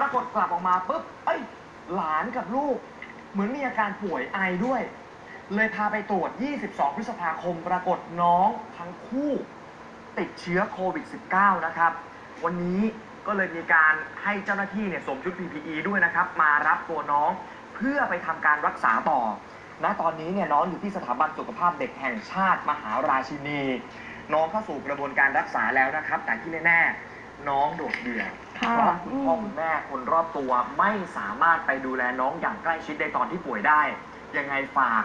ปรากฏกลับออกมาปุ๊บเอ้ยหลานกับลูก เหมือนมีอาการป่วยไอด้วย เลยพาไปตรวจ 22 พฤษภาคม ปรากฏน้องทั้งคู่ติดเชื้อโควิด -19 นะครับ วันนี้ก็เลยมีการให้เจ้าหน้าที่เนี่ยสวมชุด PPE ด้วยนะครับ มารับตัวน้องเพื่อไปทำการรักษาต่อ ณ ตอนนี้เนี่ยน้องอยู่ที่สถาบันสุขภาพเด็กแห่งชาติมหาราชินี น้องเข้าสู่กระบวนการรักษาแล้วนะครับ แต่ที่แน่ๆ น้องโดดเดี่ยวค่ะเพราะคุณพ่อคุณแม่คนรอบตัวไม่สามารถไปดูแลน้องอย่างใกล้ชิดในตอนที่ป่วยได้ ยังไงฝาก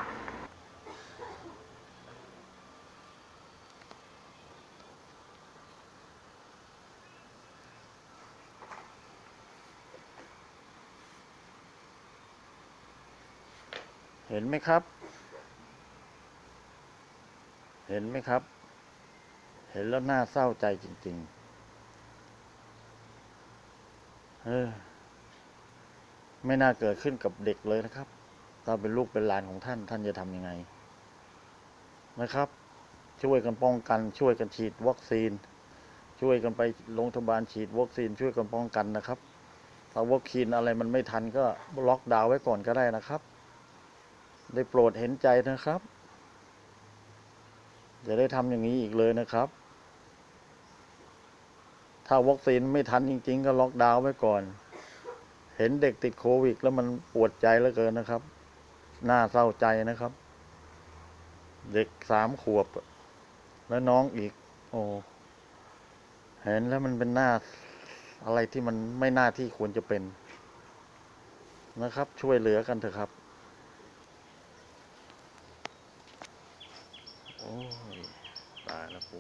เห็นไหมครับ เห็นไหมครับ เห็นแล้วน่าเศร้าใจจริง ๆ เออ ไม่น่าเกิดขึ้นกับเด็กเลยนะครับ ถ้าเป็นลูกเป็นหลานของท่าน ท่านจะทำยังไง นะครับ ช่วยกันป้องกัน ช่วยกันฉีดวัคซีน ช่วยกันไปโรงพยาบาลฉีดวัคซีน ช่วยกันป้องกันนะครับถ้าวัคซีนอะไรมันไม่ทันก็ล็อกดาวน์ไว้ก่อนก็ได้นะครับ ได้โปรดเห็นใจนะครับอย่าได้ทำอย่างนี้อีกเลยนะครับ ถ้าวัคซีนไม่ทันจริง ๆ ก็ล็อกดาวน์ไว้ก่อน เห็นเด็กติดโควิด แล้วมันปวดใจเหลือเกินนะครับ น่าเศร้าใจนะครับ เด็กสามขวบ แล้วน้องอีก โอ้เห็นแล้วมันเป็นหน้าอะไรที่มันไม่น่าที่ควรจะเป็นนะครับ ช่วยเหลือกันเถอะครับ โอ้ยตายแล้วกู